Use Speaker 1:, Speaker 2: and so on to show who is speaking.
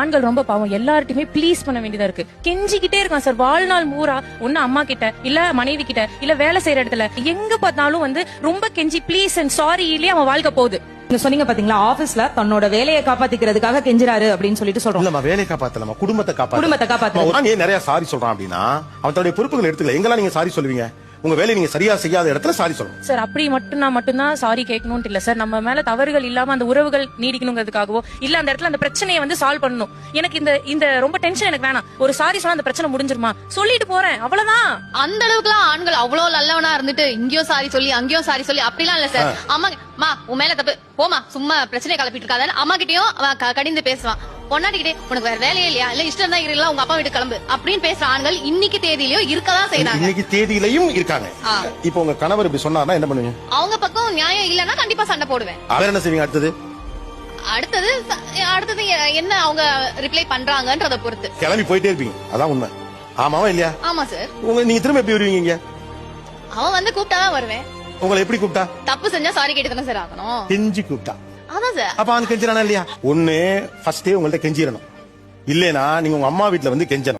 Speaker 1: ஆண்கள் ரொம்ப பாவம். எல்லார்ட்டையுமே ப்ளீஸ் பண்ண வேண்டியதா இருக்கு. கெஞ்சிக்கிட்டே இருக்கான் சார். வாழ்நாள் மூரா ஒண்ணு அம்மா கிட்ட இல்ல மனைவி கிட்ட இல்ல வேலை செய்யற இடத்துல. எங்க பார்த்தாலும் வந்து ரொம்ப கெஞ்சி ப்ளீஸ் அண்ட் சாரி இல்லையே அவன் வாழ்க்கை போகுது.
Speaker 2: நீங்க சொன்னீங்க பாத்தீங்களா? ஆபீஸ்ல தன்னோட வேலையை காப்பாத்திக்கிறதுக்காக கெஞ்சுறாரு அப்படின்னு சொல்லிட்டு சொல்றோம்.
Speaker 3: இல்லம்மா வேலையை காப்பாத்தலமா குடும்பத்தை காப்பாத்த
Speaker 2: குடும்பத்தை காப்பாத்து.
Speaker 3: நிறைய சாரி சொல்றான் அப்படின்னா அவன் தன்னுடைய பொறுப்புகள் எடுத்துக்கல. எங்கெல்லாம் நீங்க சாரி சொல்லுவீங்க? உங்க வேலையை நீங்க சரியா செய்யாத இடத்துல சாரி சொல்லணும்.
Speaker 1: சார் அப்படி மட்டும் நான் மட்டும்தான் சாரி கேட்கணும்னு இல்ல சார். நம்ம மேல தவறுகள் இல்லாம அந்த உறவுகள் நீடிக்கணுங்கிறதுக்காகவோ இல்ல அந்த இடத்துல அந்த பிரச்சனையை வந்து சால்வ் பண்ணணும். எனக்கு இந்த இந்த ரொம்ப டென்ஷன் எனக்கு வேணாம். ஒரு சாரி சொன்னா அந்த பிரச்சனை முடிஞ்சிருமா? சொல்லிட்டு போறேன். அவ்வளவுதான்.
Speaker 4: அந்த அளவுக்குலாம் ஆண்கள் அவ்வளவு நல்லவனா இருந்துட்டு இங்கேயும் சாரி சொல்லி அங்கேயும் சாரி சொல்லி அப்படிலாம் இல்ல சார். அம்மா மா உன் மேல தப்பு. போமா சும்மா பிரச்சனை கிளப்பிட்டு இருக்காதன்னு அம்மா கிட்டயும் கடிந்து பேசுவான். பொன்னாட்டிக்கிட்டே உனக்கு வேற வேலையே இல்லையா? இல்ல இஷ்டம் தான் இருக்கலாம் உங்க அப்பா வீட்டு கிளம்பு. அப்படின்னு பேசுற ஆண்கள் இன்னைக்கு தேதியிலயும் இருக்கதான் செய்யறாங்க
Speaker 3: இன்னைக்கு தேதியிலையும் இருக்காங்க.
Speaker 4: ஆ.
Speaker 3: இப்போ உங்க கணவர் இப்படி சொன்னார்னா என்ன பண்ணுவீங்க?
Speaker 4: அவங்க பக்கம் நியாயம் இல்லைன்னா கண்டிப்பா சண்டை போடுவேன்.
Speaker 3: அவர் என்ன செய்வீங்க அடுத்தது?
Speaker 4: அடுத்தது ச- அடுத்தது எ- என்ன அவங்க ரிப்ளை பண்றாங்கன்றத பொறுத்து.
Speaker 3: கிளம்பி போயிட்டே இருப்பீங்க. அதான் உண்மை. ஆமாவா இல்லையா?
Speaker 4: ஆமா சார்
Speaker 3: உங்க நீங்க திரும்ப எப்படி வருவீங்க இங்க?
Speaker 4: அவன் வந்து கூப்பிட்டாதான் வருவேன்.
Speaker 3: உங்களை எப்படி கூப்பிட்டா?
Speaker 4: தப்பு செஞ்சா சாரி கேட்டு தானே சார் ஆகணும்.
Speaker 3: கெஞ்சி கூப்பிட்டா.
Speaker 4: சார்
Speaker 3: அப்ப அவன் கெஞ்சிரானா இல்லையா? ஒண்ணு ஃபர்ஸ்டே உங்கள்ட்ட கெஞ்சிடணும் இல்லைனா நீங்க உங்க அம்மா வீட்ல வந்து கெஞ்சணும்.